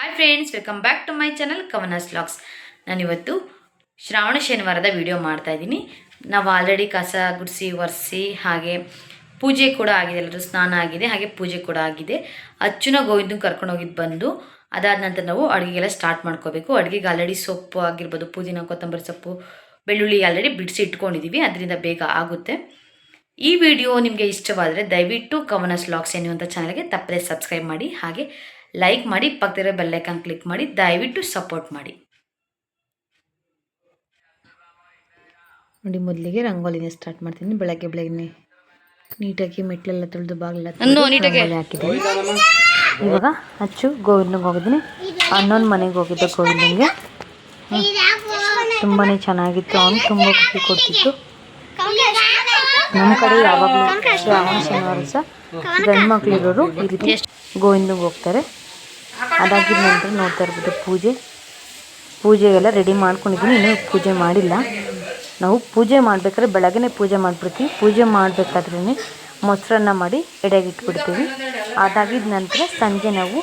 Hi friends welcome back to my channel Kavanas vlogs ನಾನಿವತ್ತು Shravana ಶನಿವಾರದ video ಮಾಡ್ತಾ ಇದ್ದೀನಿ. ನಾವು ಆಲ್ರೆಡಿ ಕಸ ಗುಡಿಸಿ, ಒರೆಸಿ, ಹಾಗೆ ಪೂಜೆ ಕೂಡ ಆಗಿದೆ, ಎಲ್ಲರೂ ಸ್ನಾನ ಆಗಿದೆ, ಹಾಗೆ ಪೂಜೆ ಕೂಡ ಆಗಿದೆ. ಅಚ್ಚುನ ಗೋವಿಂದ ಕರ್ಕೊಂಡು ಹೋಗಿದ್ದು ಬಂದು, ಅದಾದ ನಂತರ ನಾವು ಅಡುಗೆಗೆಲ್ಲ ಸ್ಟಾರ್ಟ್ ಮಾಡ್ಕೋಬೇಕು. ಅಡುಗೆಗೆ ಆಲ್ರೆಡಿ ಸೊಪ್ಪು ಆಗಿರ್ಬೋದು, ಪುದೀನ, ಕೊತ್ತಂಬರಿ ಸೊಪ್ಪು, ಬೆಳ್ಳುಳ್ಳಿ ಆಲ್ರೆಡಿ ಬಿಡಿಸಿ ಇಟ್ಕೊಂಡಿದ್ದೀವಿ ಅದರಿಂದ ಬೇಗ ಆಗುತ್ತೆ. ಈ ವಿಡಿಯೋ ನಿಮಗೆ ಇಷ್ಟವಾದರೆ ದಯವಿಟ್ಟು ಕವನಸ್ ವ್ಲಾಗ್ಸ್ ಎನ್ನುವಂಥ ಚಾನಲ್ಗೆ ತಪ್ಪದೆ ಸಬ್ಸ್ಕ್ರೈಬ್ ಮಾಡಿ, ಹಾಗೆ ಲೈಕ್ ಮಾಡಿ ಪಕ್ಕದಿರೋ ಬೆಲ್ಲೈಕನ್ ಕ್ಲಿಕ್ ಮಾಡಿ ದಯವಿಟ್ಟು ಸಪೋರ್ಟ್ ಮಾಡಿ. ನೋಡಿ ಮೊದಲಿಗೆ ರಂಗೋಲಿನ ಸ್ಟಾರ್ಟ್ ಮಾಡ್ತೀನಿ. ಬೆಳಗ್ಗೆ ಬೆಳಗ್ಗೆ ನೀಟಾಗಿ ಮೆಟ್ಲೆಲ್ಲ ತೊಳೆದು ಬಾಗಿಲೆಲ್ಲ ಹಾಕಿದ್ದೀನಿ. ಇವಾಗ ಹಚ್ಚು ಗೋವಿಂದಂಗೆ ಹೋಗಿದ್ದೀನಿ. ಅನ್ನೊಂದು ಮನೆಗೆ ಹೋಗಿದ್ದೆ ಗೋವಿಂದಂಗೆ ತುಂಬಾ ಚೆನ್ನಾಗಿತ್ತು. ಅವನು ತುಂಬ ಖುಷಿ ಕೊಡ್ತಿತ್ತು. ನಮ್ಮ ಕಡೆ ಯಾವಾಗಲೂ ಶನಿವಾರ ಸಹ ಗಂಡು ಮಕ್ಕಳಿರೋರು ಈ ರೀತಿ ಗೋವಿಂದಂಗೆ ಹೋಗ್ತಾರೆ. ಅದಾಗಿದ ನಂತರ ನೋಡ್ತಾ ಇರ್ಬೋದು ಪೂಜೆ. ಪೂಜೆಗೆಲ್ಲ ರೆಡಿ ಮಾಡ್ಕೊಂಡಿದ್ದೀನಿ, ಇನ್ನೂ ಪೂಜೆ ಮಾಡಿಲ್ಲ. ನಾವು ಪೂಜೆ ಮಾಡ್ಬೇಕಾದ್ರೆ ಬೆಳಗ್ಗೆ ಪೂಜೆ ಮಾಡಿಬಿಡ್ತೀವಿ. ಪೂಜೆ ಮಾಡಬೇಕಾದ್ರೇ ಮೊಸರನ್ನ ಮಾಡಿ ಎಡೆಗೆ ಇಟ್ಬಿಡ್ತೀವಿ ಅದಾಗಿದ ನಂತರ ಸಂಜೆ ನಾವು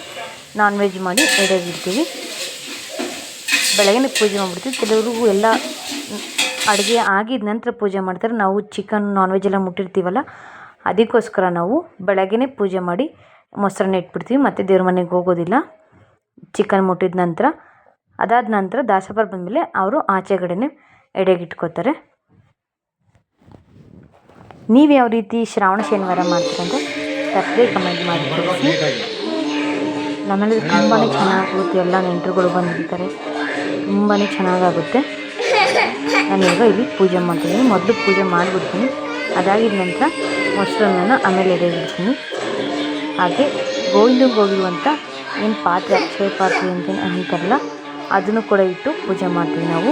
ನಾನ್ ವೆಜ್ ಮಾಡಿ ಎಡೆಗೆ ಇಡ್ತೀವಿ ಬೆಳಗ್ಗೆನೇ ಪೂಜೆ ಮಾಡಿಬಿಡ್ತೀವಿ. ಕೆಲವ್ರಿಗೂ ಎಲ್ಲ ಅಡುಗೆ ಆಗಿದ ನಂತರ ಪೂಜೆ ಮಾಡ್ತಾರೆ. ನಾವು ಚಿಕನ್ ನಾನ್ ವೆಜ್ ಎಲ್ಲ ಮುಟ್ಟಿರ್ತೀವಲ್ಲ, ಅದಕ್ಕೋಸ್ಕರ ನಾವು ಬೆಳಗ್ಗೆ ಪೂಜೆ ಮಾಡಿ ಮೊಸರನ್ನ ಇಟ್ಬಿಡ್ತೀವಿ, ಮತ್ತು ದೇವ್ರ ಮನೆಗೆ ಹೋಗೋದಿಲ್ಲ. ಚಿಕನ್ ಮುಟ್ಟಿದ ನಂತರ, ಅದಾದ ನಂತರ ದಾಸಪ್ಪರ ಬಂದಮೇಲೆ ಅವರು ಆಚೆಗಡೆನೇ ಎಡೆಗೆ ಇಟ್ಕೋತಾರೆ. ನೀವು ಯಾವ ರೀತಿ ಶ್ರಾವಣ ಶನಿವಾರ ಮಾಡ್ತೀರ ಅಂತ ತಪ್ಪದೆ ಕಮೆಂಟ್ ಮಾಡಿ ನಮ್ಮಲ್ಲಿ ತುಂಬಾ ಚೆನ್ನಾಗುತ್ತೆ ಎಲ್ಲ ನೆಂಟರುಗಳು ಬಂದಿರ್ತಾರೆ ತುಂಬಾ ಚೆನ್ನಾಗಾಗುತ್ತೆ. ನಾನೀಗ ಇಲ್ಲಿ ಪೂಜೆ ಮಾಡ್ತೀನಿ, ಮೊದಲು ಪೂಜೆ ಮಾಡಿಬಿಡ್ತೀನಿ, ಅದಾಗಿದ ನಂತರ ಮೊಸರನ್ನ ಆಮೇಲೆ ಎಡೆಗಿಡ್ತೀನಿ ಹಾಗೆ ಗೋವಿಂದಗೆ ಅಂತ ಏನು ಪಾತ್ರೆ ಅಕ್ಷಯ ಪಾತ್ರೆ ಅಂತ ಅಂತಾರಲ್ಲ ಅದನ್ನು ಕೂಡ ಇಟ್ಟು ಪೂಜೆ ಮಾಡ್ತೀವಿ ನಾವು.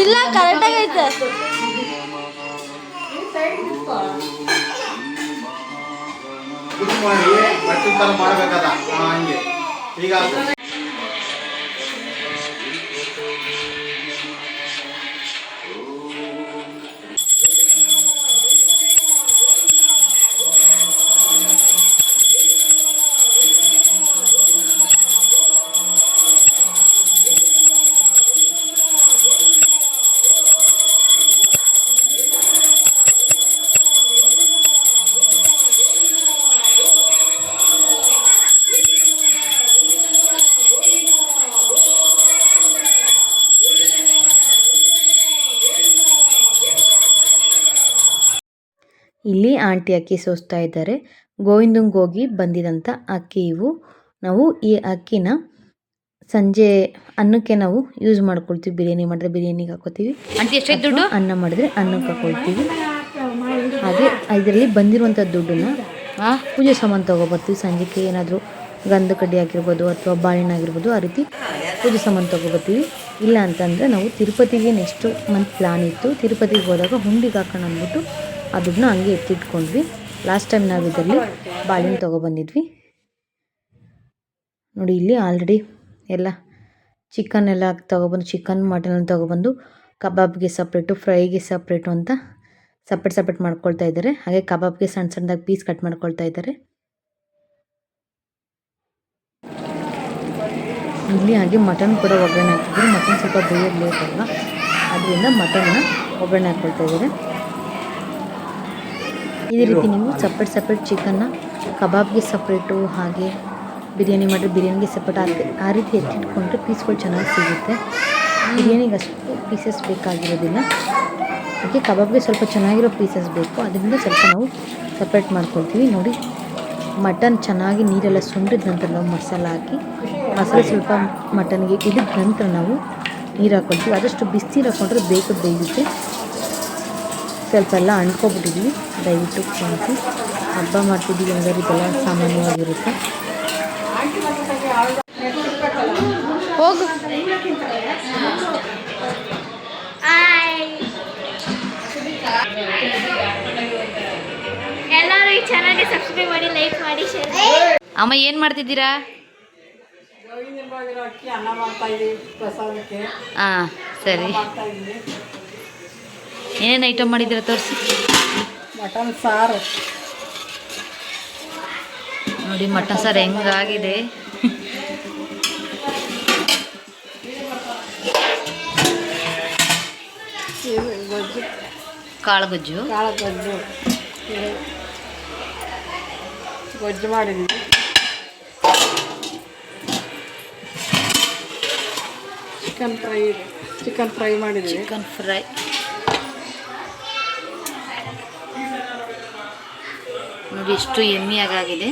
ಇಲ್ಲ ಕರೆಕ್ಟಾಗೈತೆ ಮಾಡಿ ಥರ ಮಾಡಬೇಕಾದ? ಹಂಗೆ. ಈಗ ಇಲ್ಲಿ ಆಂಟಿ ಅಕ್ಕಿ ಸೋಸ್ತಾ ಇದ್ದಾರೆ. ಗೋವಿಂದಂಗೆ ಹೋಗಿ ಬಂದಿದಂಥ ಅಕ್ಕಿ ಇವು. ನಾವು ಈ ಅಕ್ಕಿನ ಸಂಜೆ ಅನ್ನಕ್ಕೆ ನಾವು ಯೂಸ್ ಮಾಡ್ಕೊಳ್ತೀವಿ. ಬಿರಿಯಾನಿ ಮಾಡಿದ್ರೆ ಬಿರಿಯಾನಿಗೆ ಹಾಕೋತೀವಿ. ಅನ್ನ ಮಾಡಿದ್ರೆ ಅನ್ನಕ್ಕೆ ಹಾಕೊಳ್ತೀವಿ. ಹಾಗೆ ಇದರಲ್ಲಿ ಬಂದಿರುವಂಥ ದುಡ್ಡನ್ನ ಪೂಜೆ ಸಾಮಾನು ತೊಗೊಬರ್ತೀವಿ. ಸಂಜೆಗೆ ಏನಾದರೂ ಗಂಧ ಕಡ್ಡಿ ಆಗಿರ್ಬೋದು ಅಥವಾ ಬಾಳೆಹಣ್ಣು ಆಗಿರ್ಬೋದು ಆ ರೀತಿ ಪೂಜೆ ಸಾಮಾನು ತೊಗೊಬರ್ತೀವಿ. ಇಲ್ಲ ಅಂತಂದರೆ ನಾವು ತಿರುಪತಿಗೆ ನೆಕ್ಸ್ಟ್ ಮಂತ್ ಪ್ಲಾನ್ ಇತ್ತು. ತಿರುಪತಿಗೆ ಹೋದಾಗ ಹುಂಡಿಗೆ ಹಾಕೋಣ ಅಂದ್ಬಿಟ್ಟು ಆ ದುಡ್ಡನ್ನ ಹಂಗೆ ಎತ್ತಿಟ್ಕೊಂಡ್ವಿ. ಲಾಸ್ಟ್ ಟೈಮ್ ನಾವು ಇದರಲ್ಲಿ ಬಾಳೆಹಣ್ಣು ತೊಗೊಬಂದಿದ್ವಿ. ನೋಡಿ, ಇಲ್ಲಿ ಆಲ್ರೆಡಿ ಎಲ್ಲ ಚಿಕನ್ ಎಲ್ಲ ತೊಗೊಬಂದು ಚಿಕನ್ ಮಟನ್ ತೊಗೊಬಂದು, ಕಬಾಬ್ಗೆ ಸಪ್ರೇಟು ಫ್ರೈಗೆ ಸಪ್ರೇಟು ಅಂತ ಸಪ್ರೇಟ್ ಸಪ್ರೇಟ್ ಮಾಡ್ಕೊಳ್ತಾ ಇದ್ದಾರೆ. ಹಾಗೆ ಕಬಾಬ್ಗೆ ಸಣ್ಣ ಸಣ್ಣದಾಗಿ ಪೀಸ್ ಕಟ್ ಮಾಡ್ಕೊಳ್ತಾ ಇದ್ದಾರೆ. ಇಲ್ಲಿ ಹಾಗೆ ಮಟನ್ ಕೂಡ ಒಗ್ಗರಣೆ ಹಾಕಿದ್ರು. ಮಟನ್ ಸ್ವಲ್ಪ ಬೇಯೋದು ಲೇಟ್ ಅಲ್ವಾ? ಅದರಿಂದ ಮಟನ್ನ ಒಗ್ಗರಣೆ ಹಾಕ್ಕೊಳ್ತಾ ಇದ್ದಾರೆ. ಇದೇ ರೀತಿ ನೀವು ಸಪ್ರೇಟ್ ಸಪ್ರೇಟ್ ಚಿಕನ್ನ ಕಬಾಬ್ಗೆ ಸಪ್ರೇಟು ಹಾಗೆ ಬಿರಿಯಾನಿ ಮಾಡಿದ್ರೆ ಬಿರಿಯಾನಿಗೆ ಸಪ್ರೇಟ್ ಆಗುತ್ತೆ ಆ ರೀತಿ ಎತ್ತಿಟ್ಕೊಂಡ್ರೆ ಪೀಸ್ಗಳು ಚೆನ್ನಾಗಿ ಸಿಗುತ್ತೆ. ಬಿರಿಯಾನಿಗೆ ಅಷ್ಟು ಪೀಸಸ್ ಬೇಕಾಗಿರೋದಿಲ್ಲ. ಅದಕ್ಕೆ ಕಬಾಬ್ಗೆ ಸ್ವಲ್ಪ ಚೆನ್ನಾಗಿರೋ ಪೀಸಸ್ ಬೇಕು. ಅದರಿಂದ ಸ್ವಲ್ಪ ನಾವು ಸಪ್ರೇಟ್ ಮಾಡ್ಕೊಳ್ತೀವಿ. ನೋಡಿ ಮಟನ್ ಚೆನ್ನಾಗಿ ನೀರೆಲ್ಲ ಸುಂಡಿದ ನಂತರ ನಾವು ಮಸಾಲ ಹಾಕಿ, ಮಸಾಲೆ ಸ್ವಲ್ಪ ಮಟನ್ಗೆ ಇಳಿದ ನಂತರ ನಾವು ನೀರು ಹಾಕ್ಕೊಳ್ತೀವಿ ಆದಷ್ಟು ಬಿಸಿನೀರು ಹಾಕ್ಕೊಂಡ್ರೆ ಬೇಕು ಬೇಯುತ್ತೆ. ಸ್ವಲ್ಪ ಎಲ್ಲ ಅಂಟ್ಕೊಬಿಟ್ಟಿದ್ವಿ. ದಯವಿಟ್ಟು ಕ್ಷಮಿಸಿ. ಹಬ್ಬ ಮಾಡ್ತಿದ್ದೀವಿ ಅಂದರೆ ಇದೆಲ್ಲ ಸಾಮಾನ್ಯವಾಗಿರುತ್ತೆ. ಹೋಗು. ಎಲ್ಲರೂ ಈ ಚಾನಲ್ಗೆ ಸಬ್ಸ್ಕ್ರೈಬ್ ಮಾಡಿ ಲೈಕ್ ಮಾಡಿ ಶೇರ್ ಅಮ್ಮ ಏನು ಮಾಡ್ತಿದ್ದೀರಾ? ಅಕ್ಕಿ ಅನ್ನ ಮಾಡ್ತಾ ಇದ್ದೀವಿ ಪ್ರಸಾದಕ್ಕೆ. ಹಾಂ ಸರಿ. ಏನೇನು ಐಟಮ್ ಮಾಡಿದ್ದೀರಾ ತೋರಿಸಿ? ಮಟನ್ ಸಾರು. ನೋಡಿ ಮಟನ್ ಸಾರು ಹೆಂಗಾಗಿದೆ. ಇದು ಗೊಜ್ಜು ಕಾಳು ಗೊಜ್ಜು ಕಾಳು ಗೊಜ್ಜು ಮಾಡಿದ್ದೀವಿ ಚಿಕನ್ ಫ್ರೈ ಚಿಕನ್ ಫ್ರೈ ಮಾಡಿದ್ದೀವಿ ಚಿಕನ್ ಫ್ರೈ. ನೋಡಿ ಎಷ್ಟು ಎಮ್ಮಿಯಾಗಿದೆ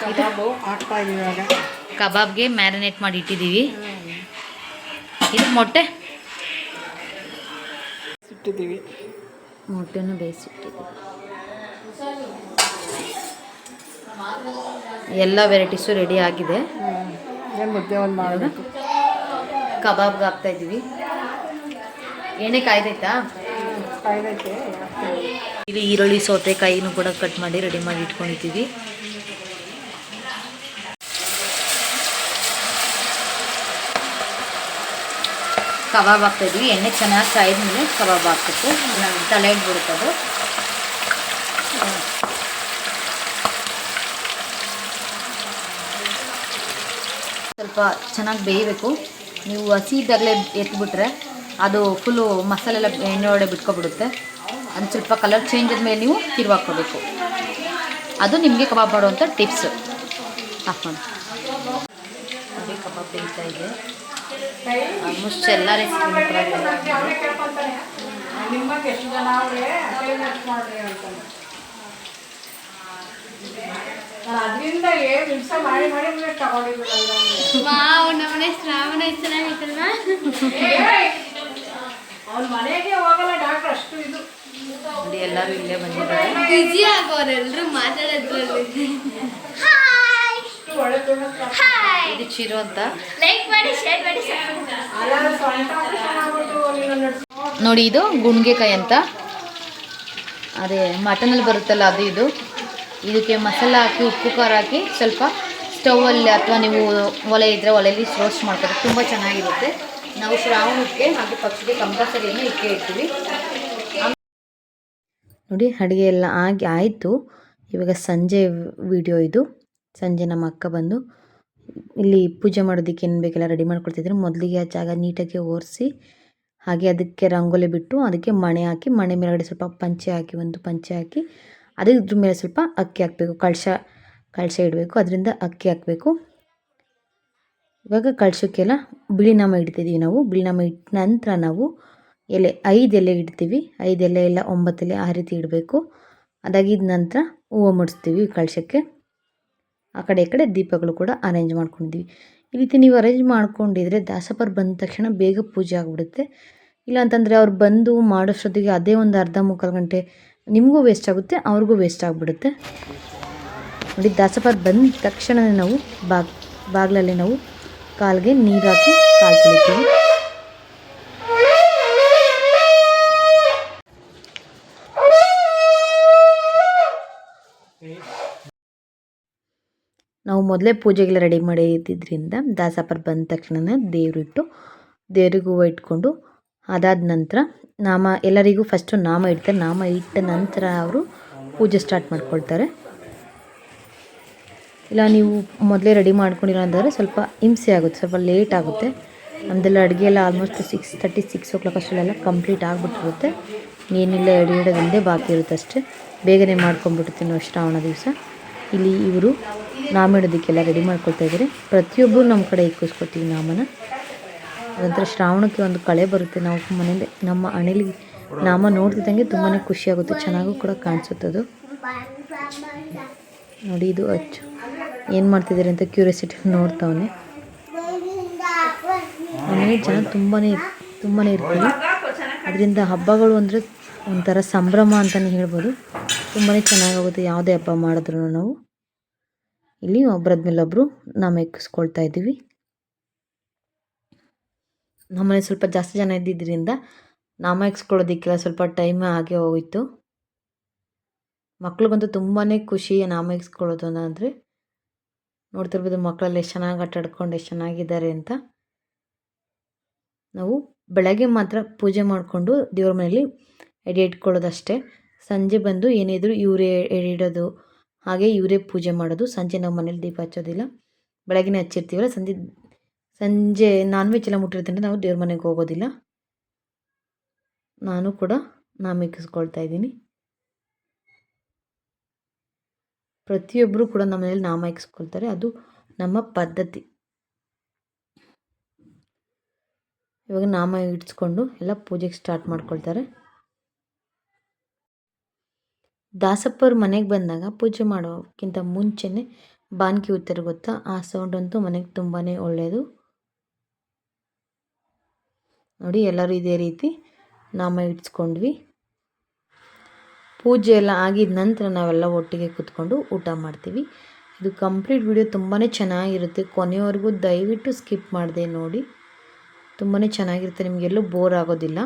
ಕಬಾಬು ಹಾಕ್ತಾ ಇದೀವಿ ಇವಾಗ. ಕಬಾಬ್ಗೆ ಮ್ಯಾರಿನೇಟ್ ಮಾಡಿ ಇಟ್ಟಿದ್ದೀವಿ. ಇದು ಮೊಟ್ಟೆ. ಇಟ್ಟಿದ್ದೀವಿ. ಮೊಟ್ಟೆನೂ ಬೇಯಿಸಿಟ್ಟಿದ್ದೀವಿ. ಎಲ್ಲ ವೆರೈಟೀಸು ರೆಡಿ ಆಗಿದೆ. ಮುದ್ದೆ ಒಂದು ಮಾಡಬೇಕು. ಕಬಾಬ್ಗೆ ಹಾಕ್ತಾ ಇದ್ದೀವಿ. ಎಣ್ಣೆ ಕಾಯ್ದೈತಾ? ಕಾಯ್ದೈತೆ. ಇಲ್ಲಿ ಈರುಳ್ಳಿ, ಸೌತೆಕಾಯಿನೂ ಕೂಡ ಕಟ್ ಮಾಡಿ ರೆಡಿ ಮಾಡಿ ಇಟ್ಕೊಂಡಿದ್ದೀವಿ. ಕಬಾಬ್ ಹಾಕ್ತಾ ಇದೀವಿ ಎಣ್ಣೆ ಚೆನ್ನಾಗಿ ಕಾಯ್ದ್ಮೇಲೆ ಕಬಾಬ್ ಹಾಕ್ಬೇಕು. ತಲೆ ಇಟ್ಬಿಡ್ತದೆ ಸ್ವಲ್ಪ ಚೆನ್ನಾಗಿ ಬೇಯಬೇಕು. ನೀವು ಹಸಿ ಇದ್ದಾಗಲೇ ಎತ್ಬಿಟ್ರೆ ಅದು ಫುಲ್ಲು ಮಸಾಲೆ ಎಲ್ಲ ಎಣ್ಣೆ ಒಳಗೆ ಬಿಟ್ಕೊಬಿಡುತ್ತೆ. ಅದು ಸ್ವಲ್ಪ ಕಲರ್ ಚೇಂಜ್ ಆದಮೇಲೆ ನೀವು ತಿರುವಾಕೋಬೇಕು ಅದು ನಿಮಗೆ ಕಬಾಬ್ ಮಾಡುವಂಥ ಟಿಪ್ಸ್ ಹಾಕೊಂಡು ಅದೇ ಕಬಾಬ್ ಬೇಯ್ತಾ ಇದೆ. ಆಲ್ಮೋಸ್ಟ್ ಎಲ್ಲ ರೆಸಿಪಿ ಅದರಿಂದ ಮಾಡಿ ಮಾಡಿ ನಮ್ಮನೆ ಶ್ರಾವಣ ಅವ್ನ ಮನೆಗೆ ಹೋಗಲ್ಲ ಡಾಕ್ಟರ್ ಅಷ್ಟು ಇದು. ನೋಡಿ ಎಲ್ಲರೂ ಇಲ್ಲೇ ಬಂದಿದ್ದಾರೆ. ಬಿಜಿ ಆಗೋರೆಲ್ಲರೂ ಮಾತಾಡೋದ್ರಲ್ಲಿ. ಇದು ಚಿರು ಅಂತ. ಲೈಕ್ ಮಾಡಿ ಶೇರ್ ಮಾಡಿ. ಅಲ್ಲ ನೋಡಿ ಇದು ಗುಣ್ಗೆಕಾಯಿ ಅಂತ. ಅದೇ ಮಟನಲ್ಲಿ ಬರುತ್ತಲ್ಲ ಅದು ಇದು. ಇದಕ್ಕೆ ಮಸಾಲ ಹಾಕಿ ಉಪ್ಪು ಖಾರ ಹಾಕಿ ಸ್ವಲ್ಪ ಸ್ಟೌವಲ್ಲಿ ಅಥವಾ ನೀವು ಒಲೆ ಇದ್ದರೆ ಒಲೆಯಲ್ಲಿ ರೋಸ್ಟ್ ಮಾಡ್ತಾರೆ ತುಂಬ ಚೆನ್ನಾಗಿರುತ್ತೆ. ನಾವು ಶ್ರಾವಣಕ್ಕೆ ಹಾಗೆ ಪಕ್ಷಿಗೆ ಕಂಪಲ್ಸರಿಯನ್ನು ಇಕ್ಕೇ ಇರ್ತೀವಿ ನೋಡಿ, ಅಡುಗೆ ಎಲ್ಲ ಆಗಿ ಆಯಿತು. ಇವಾಗ ಸಂಜೆ ವಿಡಿಯೋ ಇದು. ಸಂಜೆ ನಮ್ಮ ಅಕ್ಕ ಬಂದು ಇಲ್ಲಿ ಪೂಜೆ ಮಾಡೋದಕ್ಕೆ ಏನು ಬೇಕೆಲ್ಲ ರೆಡಿ ಮಾಡ್ಕೊಳ್ತಿದ್ರು ಮೊದಲಿಗೆ ಆ ಜಾಗ ನೀಟಾಗಿ ಒರೆಸಿ ಹಾಗೆ ಅದಕ್ಕೆ ರಂಗೋಲಿ ಬಿಟ್ಟು ಅದಕ್ಕೆ ಮಣೆ ಹಾಕಿ, ಮಣೆ ಮೇಲ್ಗಡೆ ಸ್ವಲ್ಪ ಪಂಚೆ ಹಾಕಿ, ಒಂದು ಪಂಚೆ ಹಾಕಿ, ಅದ್ರ ಮೇಲೆ ಸ್ವಲ್ಪ ಅಕ್ಕಿ ಹಾಕಬೇಕು. ಕಳಶ ಕಳಶ ಇಡಬೇಕು. ಅದರಿಂದ ಅಕ್ಕಿ ಹಾಕಬೇಕು. ಇವಾಗ ಕಳಶಕ್ಕೆಲ್ಲ ಬಿಳಿನಾಮ ಇಡ್ತಿದ್ದೀವಿ ನಾವು. ಬಿಳಿನಾಮ ಇಟ್ಟ ನಂತರ ನಾವು ಎಲೆ, ಐದು ಎಲೆ ಇಡ್ತೀವಿ. ಐದು ಎಲೆ ಇಲ್ಲ, ಒಂಬತ್ತು ಎಲೆ ಆ ರೀತಿ ಇಡಬೇಕು. ಅದಾಗಿದ ನಂತರ ಹೂವು ಮುಡಿಸ್ತೀವಿ ಕಳಶಕ್ಕೆ ಆ ಕಡೆ ಈ ಕಡೆ ದೀಪಗಳು ಕೂಡ ಅರೇಂಜ್ ಮಾಡ್ಕೊಂಡಿದ್ದೀವಿ ಈ ರೀತಿ ನೀವು ಅರೇಂಜ್ ಮಾಡ್ಕೊಂಡಿದ್ರೆ ದಾಸಪರ್ ಬಂದ ತಕ್ಷಣ ಬೇಗ ಪೂಜೆ ಆಗಿಬಿಡುತ್ತೆ. ಇಲ್ಲ ಅಂತಂದರೆ ಅವ್ರು ಬಂದು ಮಾಡೋಷ್ಟೊತ್ತಿಗೆ ಅದೇ ಒಂದು ಅರ್ಧ ಮುಕ್ಕಾಲು ಗಂಟೆ ನಿಮಗೂ ವೇಸ್ಟ್ ಆಗುತ್ತೆ, ಅವ್ರಿಗೂ ವೇಸ್ಟ್ ಆಗಿಬಿಡುತ್ತೆ. ನೋಡಿ ದಾಸಪರ್ ಬಂದ ತಕ್ಷಣವೇ ನಾವು ಬಾಗ್, ಬಾಗಿಲಲ್ಲಿ ನಾವು ಕಾಲಿಗೆ ನೀರು ಹಾಕಿ ಕಾಲು ತೊಳಿತೀವಿ. ನಾವು ಮೊದಲೇ ಪೂಜೆಗೆಲ್ಲ ರೆಡಿ ಮಾಡಿ ಇದ್ದಿದ್ದರಿಂದ ದಾಸಾಪರ್ ಬಂದ ತಕ್ಷಣನೇ ದೇವರಿಟ್ಟು, ದೇವ್ರಿಗೆ ಇಟ್ಕೊಂಡು ಅದಾದ ನಂತರ ನಾಮ, ಎಲ್ಲರಿಗೂ ಫಸ್ಟು ನಾಮ ಇಡ್ತಾರೆ. ನಾಮ ಇಟ್ಟ ನಂತರ ಅವರು ಪೂಜೆ ಸ್ಟಾರ್ಟ್ ಮಾಡ್ಕೊಳ್ತಾರೆ. ಇಲ್ಲ, ನೀವು ಮೊದಲೇ ರೆಡಿ ಮಾಡ್ಕೊಂಡಿಲ್ಲ ಅಂತಂದರೆ ಸ್ವಲ್ಪ ಹಿಂಸೆ ಆಗುತ್ತೆ, ಸ್ವಲ್ಪ ಲೇಟ್ ಆಗುತ್ತೆ. ನಮ್ಮದೆಲ್ಲ ಅಡುಗೆ ಎಲ್ಲ almost six thirty six o'clock ಅಷ್ಟರಲ್ಲೆಲ್ಲ complete ಆಗಿಬಿಟ್ಟಿರುತ್ತೆ. ಏನಿಲ್ಲ ಎಡೆ ಇಡೋದೊಂದೇ ಬಾಕಿ ಇರುತ್ತೆ ಅಷ್ಟೇ. ಬೇಗನೆ ಮಾಡ್ಕೊಂಡ್ಬಿಡ್ತೀವಿ ನಾವು ಶ್ರಾವಣ ದಿವಸ. ಇಲ್ಲಿ ಇವರು ನಾಮ ಇಡೋದಕ್ಕೆಲ್ಲ ರೆಡಿ ಮಾಡ್ಕೊಳ್ತಾ ಇದ್ದಾರೆ. ಪ್ರತಿಯೊಬ್ಬರು ನಮ್ಮ ಕಡೆ ಇಕ್ಕಿಸ್ಕೊತೀವಿ ನಾಮನ. ನಂತರ ಶ್ರಾವಣಕ್ಕೆ ಒಂದು ಕಳೆ ಬರುತ್ತೆ. ನಾವು ಮನೇಲಿ ನಮ್ಮ ಹಣೆಲಿ ನಾಮ ನೋಡ್ತಿದ್ದಂಗೆ ತುಂಬಾ ಖುಷಿಯಾಗುತ್ತೆ ಚೆನ್ನಾಗೂ ಕೂಡ ಕಾಣಿಸುತ್ತೆ ಅದು. ನೋಡಿ ಇದು ಅಚ್ಚು. ಏನು ಮಾಡ್ತಿದ್ದಾರೆ ಅಂತ ಕ್ಯೂರಿಯಾಸಿಟಿ ನೋಡ್ತಾವನೆ. ಆಮೇಲೆ ಜನ ತುಂಬಾ ತುಂಬಾ ಇರ್ತೀವಿ ಅದರಿಂದ ಹಬ್ಬಗಳು ಅಂದರೆ ಒಂಥರ ಸಂಭ್ರಮ ಅಂತಲೇ ಹೇಳ್ಬೋದು. ತುಂಬಾ ಚೆನ್ನಾಗಾಗುತ್ತೆ. ಯಾವುದೇ ಹಬ್ಬ ಮಾಡಿದ್ರು ನಾವು. ಇಲ್ಲಿ ಒಬ್ರದ್ಮೇಲೆ ಒಬ್ಬರು ನಾಮ ಎಕ್ಕಿಸ್ಕೊಳ್ತಾ ಇದ್ದೀವಿ. ನಮ್ಮನೆ ಸ್ವಲ್ಪ ಜಾಸ್ತಿ ಜನ ಇದ್ದಿದ್ದರಿಂದ ನಾಮ ಎಕ್ಸ್ಕೊಳ್ಳೋದಕ್ಕೆಲ್ಲ ಸ್ವಲ್ಪ ಟೈಮ್ ಆಗೇ ಹೋಯಿತು. ಮಕ್ಳಿಗಂತೂ ತುಂಬಾ ಖುಷಿ ನಾಮ ಎಕ್ಸ್ಕೊಳ್ಳೋದು ಅಂದರೆ. ನೋಡ್ತಿರ್ಬೋದು ಮಕ್ಕಳೆಲ್ಲ ಎಷ್ಟು ಚೆನ್ನಾಗಿ ಆಟಾಡ್ಕೊಂಡು ಎಷ್ಟು ಚೆನ್ನಾಗಿದ್ದಾರೆ ಅಂತ. ನಾವು ಬೆಳಗ್ಗೆ ಮಾತ್ರ ಪೂಜೆ ಮಾಡಿಕೊಂಡು ದೇವ್ರ ಮನೆಯಲ್ಲಿ ಎಡೆ ಇಟ್ಕೊಳ್ಳೋದಷ್ಟೇ. ಸಂಜೆ ಬಂದು ಏನಿದ್ರು ಇವರೇ ಎಡೆ ಇಡೋದು ಹಾಗೆ ಇವರೇ ಪೂಜೆ ಮಾಡೋದು. ಸಂಜೆ ನಾವು ಮನೇಲಿ ದೀಪ ಹಚ್ಚೋದಿಲ್ಲ. ಬೆಳಗಿನ ಹಚ್ಚಿರ್ತೀವಲ್ಲ, ಸಂಜೆ ಸಂಜೆ ನಾನ್ ವೆಜ್ ಎಲ್ಲ ಮುಟ್ಟಿರ್ತೀನಿ ನಾವು ದೇವ್ರ ಮನೆಗೆ ಹೋಗೋದಿಲ್ಲ. ನಾನು ಕೂಡ ನಾಮಿಕಿಸ್ಕೊಳ್ತಾ ಇದ್ದೀನಿ. ಪ್ರತಿಯೊಬ್ಬರು ಕೂಡ ನಮ್ಮ ಮನೇಲಿ ನಾಮ ಇಕ್ಸ್ಕೊಳ್ತಾರೆ ಅದು ನಮ್ಮ ಪದ್ಧತಿ. ಇವಾಗ ನಾಮ ಇಡ್ಸ್ಕೊಂಡು ಎಲ್ಲ ಪೂಜೆಗೆ ಸ್ಟಾರ್ಟ್ ಮಾಡ್ಕೊಳ್ತಾರೆ. ದಾಸಪ್ಪವ್ರ ಮನೆಗೆ ಬಂದಾಗ ಪೂಜೆ ಮಾಡೋಕ್ಕಿಂತ ಮುಂಚೆನೇ ಬಾನ್ಕಿ ಉತ್ತರ ಗೊತ್ತಾ? ಆ ಸೌಂಡ್ ಅಂತೂ ಮನೆಗೆ ತುಂಬಾ ಒಳ್ಳೆಯದು ನೋಡಿ, ಎಲ್ಲರೂ ಇದೇ ರೀತಿ ನಾಮ ಇಡ್ಸ್ಕೊಂಡ್ವಿ ಪೂಜೆ ಎಲ್ಲ ಆಗಿದ ನಂತರ ನಾವೆಲ್ಲ ಒಟ್ಟಿಗೆ ಕೂತ್ಕೊಂಡು ಊಟ ಮಾಡ್ತೀವಿ. ಇದು ಕಂಪ್ಲೀಟ್ ವಿಡಿಯೋ ತುಂಬಾ ಚೆನ್ನಾಗಿರುತ್ತೆ. ಕೊನೆಯವರೆಗೂ ದಯವಿಟ್ಟು ಸ್ಕಿಪ್ ಮಾಡಿದೆ ನೋಡಿ. ತುಂಬಾ ಚೆನ್ನಾಗಿರುತ್ತೆ. ನಿಮಗೆಲ್ಲೂ ಬೋರ್ ಆಗೋದಿಲ್ಲ.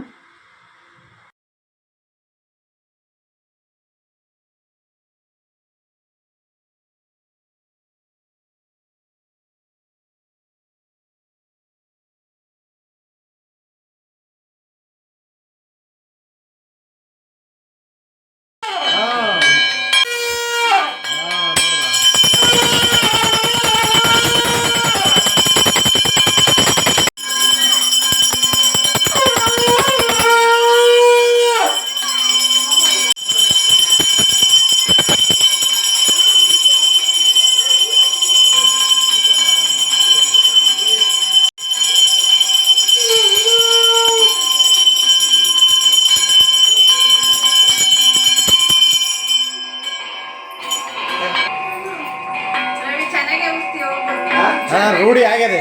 ಹಾ ರೂಢಿ ಆಗಿದೆ.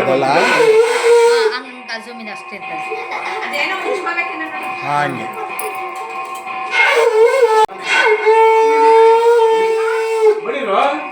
ಅದಲ್ಲ? ಹಂಗೆ ಅಷ್ಟೇ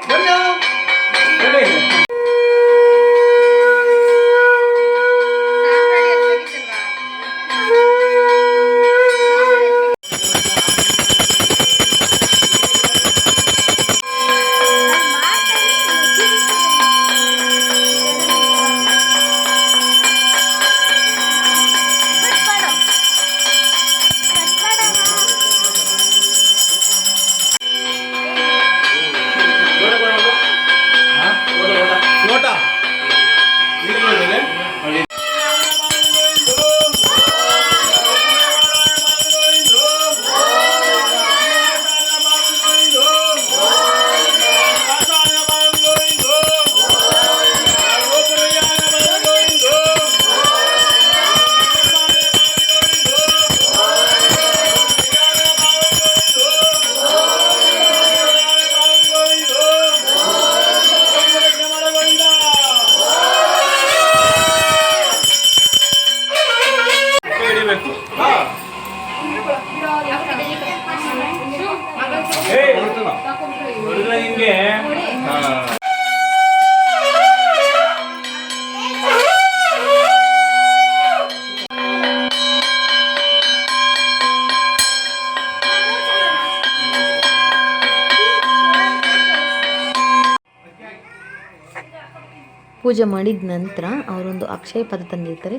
ಪೂಜೆ ಮಾಡಿದ ನಂತರ ಅವರೊಂದು ಅಕ್ಷಯ ಪತ್ರ ತಂದಿರ್ತಾರೆ.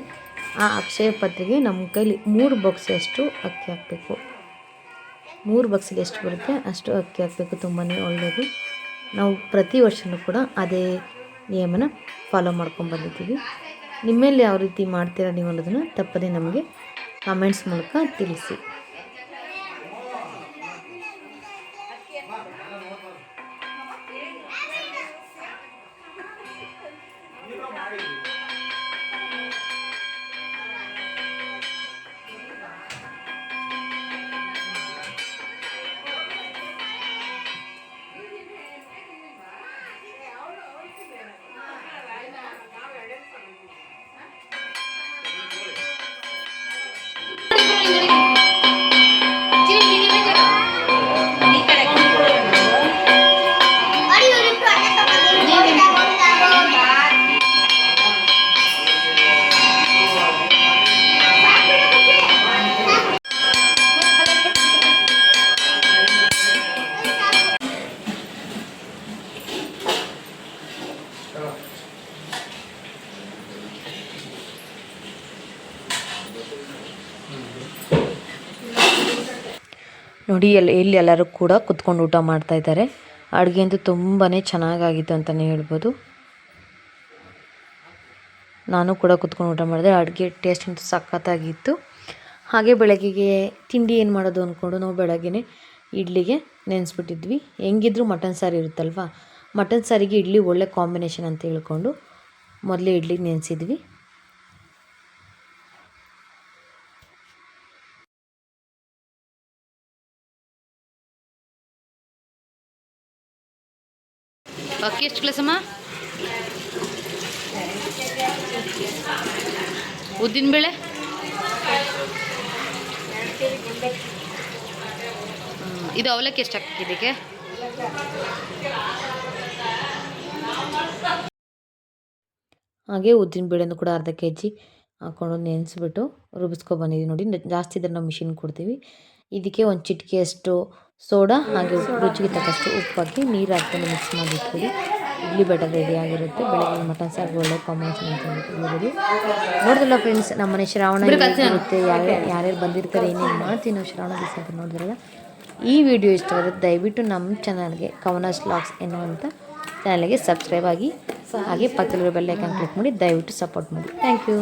ಆ ಅಕ್ಷಯ ಪತ್ರೆಗೆ ನಮ್ಮ ಕೈಲಿ ಮೂರು ಬಾಕ್ಸಷ್ಟು ಅಕ್ಕಿ ಹಾಕಬೇಕು. ಮೂರು ಬಾಕ್ಸಿಗೆ ಎಷ್ಟು ಬರುತ್ತೆ? ಅಷ್ಟು ಅಕ್ಕಿ ಹಾಕಬೇಕು. ತುಂಬಾ ಒಳ್ಳೆಯದು. ನಾವು ಪ್ರತಿ ವರ್ಷವೂ ಕೂಡ ಅದೇ ನಿಯಮನ ಫಾಲೋ ಮಾಡ್ಕೊಂಡು ಬಂದಿದ್ದೀವಿ. ನಿಮ್ಮಲ್ಲಿ ಯಾವ ರೀತಿ ಮಾಡ್ತೀರಾ ನೀವು ಅನ್ನೋದನ್ನು ತಪ್ಪದೇ ನಮಗೆ ಕಾಮೆಂಟ್ಸ್ ಮೂಲಕ ತಿಳಿಸಿ. ನೋಡಿ, ಎಲ್ಲಿ ಇಲ್ಲಿ ಎಲ್ಲರೂ ಕೂಡ ಕುತ್ಕೊಂಡು ಊಟ ಮಾಡ್ತಾ ಇದ್ದಾರೆ. ಅಡುಗೆ ಅಂತೂ ತುಂಬಾ ಚೆನ್ನಾಗಾಗಿತ್ತು ಅಂತಲೇ ಹೇಳ್ಬೋದು. ನಾನು ಕೂಡ ಕುತ್ಕೊಂಡು ಊಟ ಮಾಡಿದೆ. ಅಡುಗೆ ಟೇಸ್ಟ್ ಅಂತೂ ಸಖತ್ತಾಗಿತ್ತು. ಹಾಗೆ ಬೆಳಗ್ಗೆಗೆ ತಿಂಡಿ ಏನು ಮಾಡೋದು ಅಂದ್ಕೊಂಡು ನಾವು ಬೆಳಗ್ಗೆ ಇಡ್ಲಿಗೆ ನೆನೆಸ್ಬಿಟ್ಟಿದ್ವಿ. ಹೆಂಗಿದ್ರು ಮಟನ್ ಸಾರು ಇರುತ್ತಲ್ವಾ? ಮಟನ್ ಸಾರಿಗೆ ಇಡ್ಲಿ ಒಳ್ಳೆ ಕಾಂಬಿನೇಷನ್ ಅಂತ ಹೇಳ್ಕೊಂಡು ಮೊದಲೇ ಇಡ್ಲಿ ನೆನೆಸಿದ್ವಿ. ಅಕ್ಕಿ ಎಷ್ಟು ಕ್ಲಸಮ್ಮ ಉದ್ದಿನ ಬೇಳೆ? ಇದು ಅವಲಕ್ಕಿ ಎಷ್ಟು ಹಾಕಿ ಇದಕ್ಕೆ ಹಾಗೆ ಉದ್ದಿನ ಬೇಳೆನೂ ಕೂಡ ಅರ್ಧ ಕೆ ಜಿ ಹಾಕ್ಕೊಂಡು ನೆನೆಸ್ಬಿಟ್ಟು ರುಬ್ಬಿಸ್ಕೊ ಬಂದಿದ್ದೀವಿ ನೋಡಿ. ಜಾಸ್ತಿ ಇದ್ರೆ ನಾವು ಮಿಷಿನ್ ಕೊಡ್ತೀವಿ. ಇದಕ್ಕೆ ಒಂದು ಚಿಟಿಕೆಯಷ್ಟು ಸೋಡಾ ಹಾಗೆ ರುಚಿಗೆ ತಕ್ಕಷ್ಟು ಉಪ್ಪು ಹಾಕಿ ನೀರು ಹಾಕ್ಕೊಂಡು ಮಿಕ್ಸ್ ಮಾಡಿರ್ತೀವಿ ಇಡ್ಲಿ ಬೆಟರ್ ರೆಡಿ ಆಗಿರುತ್ತೆ. ಬೆಳಗ್ಗೆ ಮಟನ್ ಸಾರು ಒಳ್ಳೆ ಕಾಂಬಿನೇಷನ್ ಅಂತ ಹೇಳ್ಬೋದು. ನೋಡಿದ್ರಲ್ಲ ಫ್ರೆಂಡ್ಸ್ ನಮ್ಮ ಮನೆ ಶ್ರಾವಣ ಇರುತ್ತೆ. ಯಾರ್ಯಾರು ಯಾರ್ಯಾರು ಬಂದಿರ್ತಾರೆ ಏನೇನು ಮಾಡ್ತೀವಿ ನಾವು ಶ್ರಾವಣ ದಿವಸ ಅಂತ ನೋಡಿದ್ರಲ್ಲ ಈ ವಿಡಿಯೋ ಇಷ್ಟವಾದರೆ ದಯವಿಟ್ಟು ನಮ್ಮ ಚಾನಲ್ಗೆ ಕವನಸ್ ಸ್ಲಾಗ್ಸ್ ಎನ್ನುವಂಥ ಚಾನಲ್ಗೆ ಸಬ್ಸ್ಕ್ರೈಬ್ ಆಗಿ ಹಾಗೆ ಪಕ್ಕದಲ್ಲಿರೋ ಬೆಲ್ಲೈಕನ್ ಕ್ಲಿಕ್ ಮಾಡಿ ದಯವಿಟ್ಟು ಸಪೋರ್ಟ್ ಮಾಡಿ. Thank you